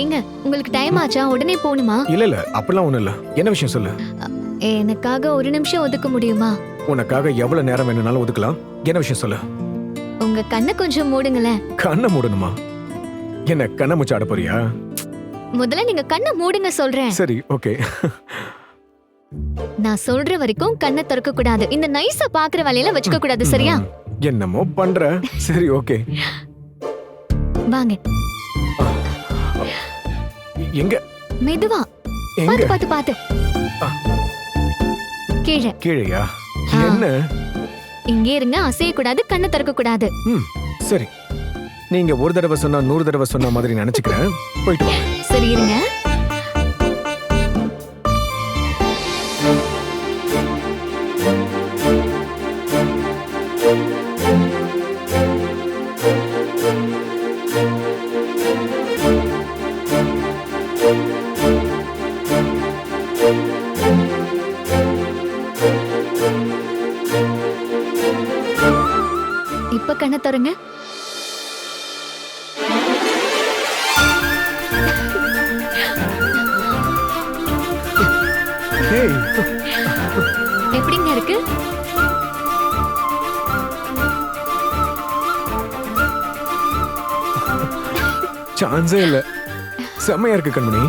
ஏங்க உங்களுக்கு டைம் ஆச்சா? உடனே போகணுமா இல்ல இல்ல அப்படிலாம் ஒண்ணும் இல்ல. என்ன விஷயம் சொல்லு? எனக்காக ஒரு நிமிஷம் ஒதுக்க முடியுமா? உனக்காக எவ்வளவு நேரம் வேணும்னாலும் ஒதுக்கலாம். என்ன விஷயம் சொல்லு? உங்க கண்ணை கொஞ்சம் மூடுங்களேன். கண்ணை மூடணுமா? என்ன கண்ணை முச்சு ஆட போறியா? முதல்ல நீங்க கண்ணை மூடுங்க சொல்றேன். சரி ஓகே. நான் சொல்ற வரைக்கும் கண்ணை திறக்க கூடாது இந்த நைஸா பாக்குற வேலையில வச்சுக்க கூடாது சரியா? என்னமோ பண்ற. சரி ஓகே. வாங்க. எங்க? மெதுவா. பாத்து பாத்து பாத்து. கீழே. கீழையா. என்ன? இங்கே இருங்க அசைய கூடாது கண்ணை திறக்க கூடாது ம் சரி. நீங்க ஒரு தடவை சொன்னா நூறு தடவை சொன்ன மாதிரி நினைச்சுக்கிறேன். போயிட்டு வாங்க. சரி இருங்க. இப்ப கண்ணை திறங்க. ஏய். எப்படிங்க இருக்கு? சான்ஸே இல்ல. செம்மையா இருக்கு கண்மணி.